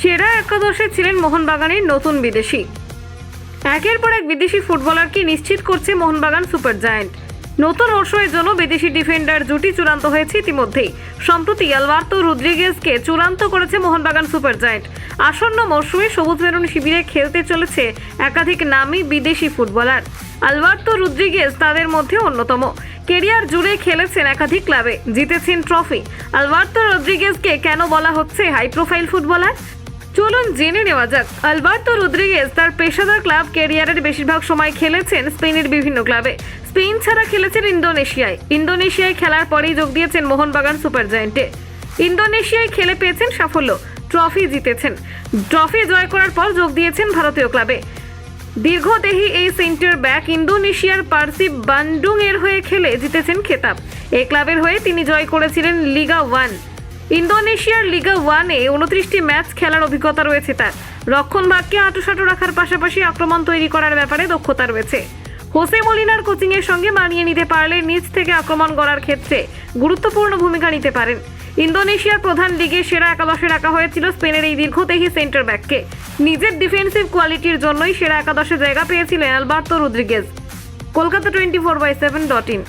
সেরা একাদশে ছিলেন মোহনবাগানের নতুন বিদেশি। একের পর এক বিদেশি ফুটবলারকে নিশ্চিত করছে মোহনবাগান সুপার জায়ান্ট। নতুন মরশুমের জন্য বিদেশি ডিফেন্ডার জুটি চূড়ান্ত হয়েছে ইতিমধ্যেই। সম্প্রতি আলবার্তো রুদ্রিগেজকে চূড়ান্ত করেছে মোহনবাগান সুপার জায়ান্ট। আসন্ন মরশুমে সবুজ মেরুন শিবিরে খেলতে চলেছে একাধিক নামী বিদেশি ফুটবলার। আলবার্তো রুদ্রিগেজ তাদের মধ্যে অন্যতম। কেরিয়ার জুড়ে খেলেছেন একাধিক ক্লাবে, জিতেছেন ট্রফি। আলবার্তো রদ্রিগেজকে কেন বলা হচ্ছে হাই প্রোফাইল ফুটবলার? চলুন জেনে নেওয়া যাক। আলবার্তো রদ্রিগেজ তার পেশাদার ক্লাব ক্যারিয়ারের বেশিরভাগ সময় খেলেছেন স্পেনের বিভিন্ন ক্লাবে। স্পেন ছাড়া খেলেছেন ইন্দোনেশিয়ায়। ইন্দোনেশিয়ায় খেলার পরেই যোগ দিয়েছেন মোহনবাগান সুপার জায়েন্টে ইন্দোনেশিয়ায় খেলে পেয়েছেন সাফল্য। ট্রফি জিতেছেন। ট্রফি জয় করার পর যোগ দিয়েছেন ভারতীয় ক্লাবে। দীর্ঘদেহী এই সেন্টার ব্যাক ইন্দোনেশিয়ার পার্সি বান্ডুং এর হয়ে খেলে জিতেছেন খেতাব। এই ক্লাবের হয়ে তিনি জয় করেছিলেন লিগা ওয়ান। ইন্দোনেশিয়ার লিগা ওয়ানে উনত্রিশটি ম্যাচ খেলার অভিজ্ঞতা রয়েছে তার। রক্ষণভাগকে আঁটুসাঁটু রাখার পাশাপাশি আক্রমণ তৈরি করার ব্যাপারে দক্ষতা রয়েছে। হোসে মলিনার কোচিংয়ের সঙ্গে মানিয়ে নিতে পারলে নিচ থেকে আক্রমণ করার ক্ষেত্রে গুরুত্বপূর্ণ ভূমিকা নিতে পারেন। ইন্দোনেশিয়ার প্রধান লিগে সেরা একাদশে রাখা হয়েছিল স্পেনের এই দীর্ঘদেহী সেন্টার ব্যাককে নিজের ডিফেন্সিভ কোয়ালিটির জন্যই সেরা একাদশে জায়গা পেয়েছিলেন Alberto Rodriguez. Kolkata twenty four by seven dot in.